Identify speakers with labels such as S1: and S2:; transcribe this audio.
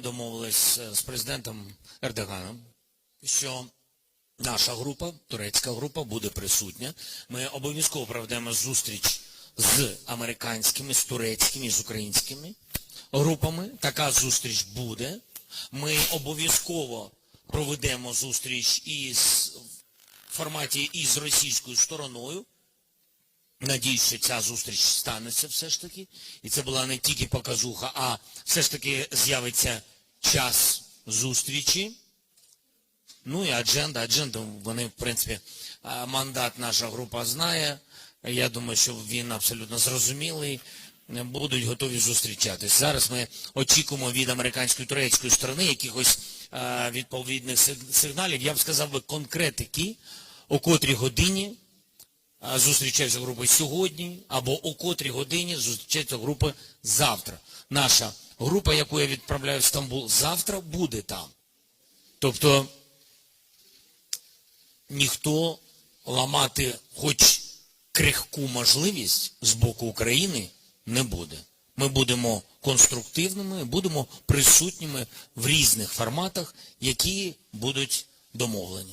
S1: домовились е, з президентом Ердоганом, що наша група, турецька група, буде присутня. Ми обов'язково проведемо зустріч з американськими, з турецькими, з українськими групами. Така зустріч буде. Ми обов'язково проведемо зустріч із в форматі із російською стороною. Надіюсь, що ця зустріч станеться все ж таки. І це була не тільки показуха, а все ж таки з'явиться час зустрічі. Ну і адженда. Адженду вони, в принципі, мандат наша група знає. Я думаю, що він абсолютно зрозумілий. Будуть готові зустрічатись. Зараз ми очікуємо від американської турецької сторони якихось е, відповідних сигналів. Я б сказав би конкретики, о котрій годині зустрічаються групи сьогодні, або о котрій годині зустрічаються групи завтра. Наша група, яку я відправляю в Стамбул, завтра буде там. Тобто ніхто ламати хоч крихку можливість з боку України не буде. Ми будемо конструктивними, будемо присутніми в різних форматах, які будуть домовлені.